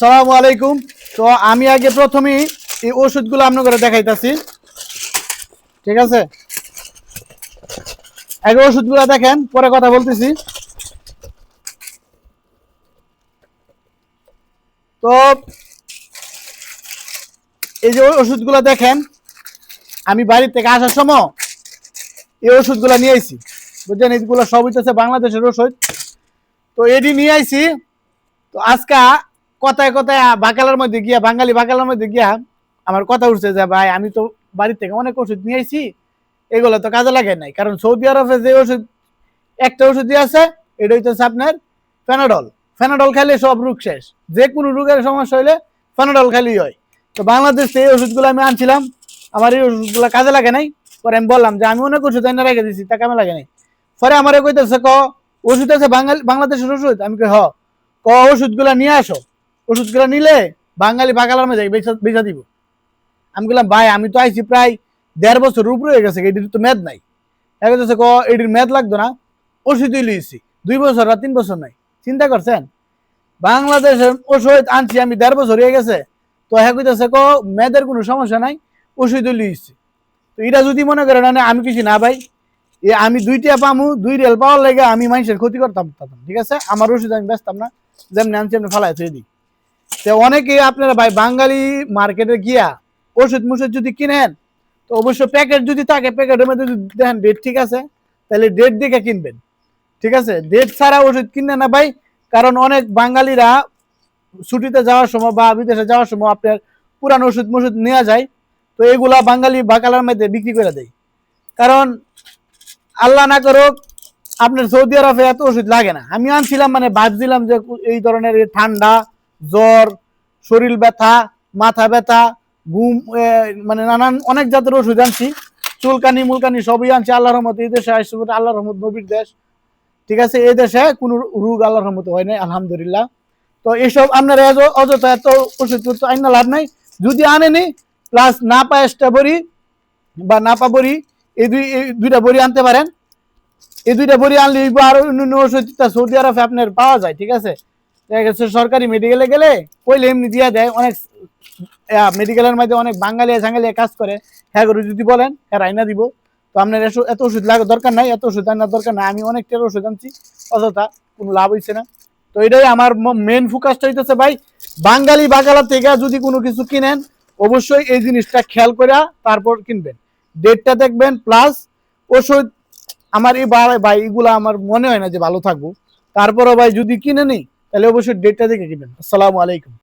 সালামু আলাইকুম। তো আমি আগে প্রথমেই এই ওষুধগুলো আপনার দেখাইতেছি। ঠিক আছে? আগে ওষুধগুলো দেখেন, পরে কথা বলতেছি। তো এই যে ওষুধগুলো দেখেন, আমি বাড়ি থেকে আসার সময় এই ওষুধগুলো নিয়ে আইছি। বুঝছেন? এইগুলো সব হইতেছে বাংলাদেশের ওষুধ। তো এটি নিয়ে আইছি। তো আজকে কথায় কথায় বাকালার মধ্যে গিয়া, বাঙালি বাকালার মধ্যে গিয়া আমার কথা উঠছে যে, ভাই, আমি তো বাড়ি থেকে অনেক ওষুধ নিয়ে আইছি, এগুলো তো কাজে লাগে নাই। কারণ সৌদি আরবে যে ওষুধ, একটা ওষুধ দিয়ে আছে, এটা হইতেছে আপনার ফেনাডল। ফেনাডল খাইলে সব রোগ শেষ। যে কোনো রোগের সমস্যা হইলে ফেনাডল খাইলেই হয়। তো বাংলাদেশে এই ওষুধগুলো আমি আনছিলাম। আমার এই ওষুধগুলো কাজে লাগে নাই। পরে আমি বললাম যে, আমি অনেক ওষুধ এনে রেখে দিছি, তা কামে লাগে নাই? পরে আমার কইতেছে, ক, ওষুধ আছে বাঙালি, বাংলাদেশের ওষুধ? আমি কই, হ, ক, ওষুধগুলা নিয়ে আসো। ওষুধগুলো নিলে বাঙালি বাঙালার মধ্যে বেচা দিব। আমি বললাম, ভাই, আমি তো আইছি প্রায় দেড় বছর উপরে হয়ে গেছে, এটির তো মেদ নাই। হচ্ছে ক, এটির মেদ লাগতো না, ওষুধই লিয়েছি দুই বছর আর তিন বছর নাই। চিন্তা করছেন? বাংলাদেশের ওষুধ আনছি আমি দেড় বছর হয়ে গেছে, তো হ্যাঁ ক, মেয়েদের কোনো সমস্যা নাই, ওষুধই লিয়েছি তো এটা যদি মনে করেন না আমি কিছু না ভাই, এ আমি দুইটা পামু, দুই রেল পাওয়ার লেগে আমি মানুষের ক্ষতি করতাম ঠিক আছে? আমার ওষুধ আমি বেচতাম না, যেমনি আনছি আমি ফালাই থুয়ে দিই। তো অনেকে আপনারা ভাই বাঙালি মার্কেটে গিয়া ওষুধ মুষুধ যদি কিনেন, তো অবশ্য প্যাকেট যদি থাকে প্যাকেটের মধ্যে যদি দেখেন ডেট ঠিক আছে, তাহলে ডেট দেখে কিনবেন। ঠিক আছে? ডেট ছাড়া ওষুধ কিনে না ভাই, কারণ অনেক বাঙালিরা ছুটিতে যাওয়ার সময় বা বিদেশে যাওয়ার সময় আপনার পুরান ওষুধ মষুধ নেওয়া যায়, তো এগুলা বাঙালি বাকালার মধ্যে বিক্রি করে দেয়। কারণ আল্লাহ না করুক, আপনার সৌদি আরবে এত ওষুধ লাগে না। আমি আনছিলাম মানে ভাবছিলাম যে এই ধরনের ঠান্ডা জ্বর, শরীর ব্যথা, মাথা ব্যথা, ঘুম মানে নানান অনেক জাতের ওষুধ আনছি। চুলকানি, মুলকানি সবই আনছি, আল্লাহর রহমত এই দেশে আসছে বলে আল্লাহর রহমত, নবীর দেশ। ঠিক আছে, এই দেশে কোনো রোগ আল্লাহর রহমত হয় নাই, আলহামদুলিল্লাহ। তো এইসব আপনারা অযথা এত ওষুধ তো আইনা লাভ নাই। যদি আনেনি প্লাস না পায়েসটা বড়ি বা না পা বড়ি, এই দুই, এই দুইটা বড়ি আনতে পারেন। এই দুইটা বড়ি আনলে এইবার আরও অন্য ওষুধ সৌদি আরবে আপনার পাওয়া যায়, ঠিক আছে? গেছে সরকারি মেডিকেলে গেলে কইলে এমনি দিয়া দেয়। অনেক মেডিকেলের মধ্যে অনেক বাঙালি সাঙ্গালি কাজ করে। হ্যাঁ করে যদি বলেন হ্যাঁ আইনা দিব। তো আপনার এত ওষুধ লাগে দরকার নাই, এত ওষুধ আনার দরকার নাই। আমি অনেক টের ওষুধ আনছি, অযথা কোনো লাভ হইছে না। তো এটাই আমার মেন ফোকাসটা হইতেছে ভাই। বাঙালি বাগালা থেকে যদি কোনো কিছু কিনেন, অবশ্যই এই জিনিসটা খেয়াল করে তারপর কিনবেন। ডেটটা দেখবেন প্লাস ওষুধ আমার এই বা- এগুলো আমার মনে হয় না যে ভালো থাকব। তারপরও ভাই যদি কিনে নিই তাহলে অবশ্যই ডেটটা দেখে কিনবেন আসসালামু আলাইকুম।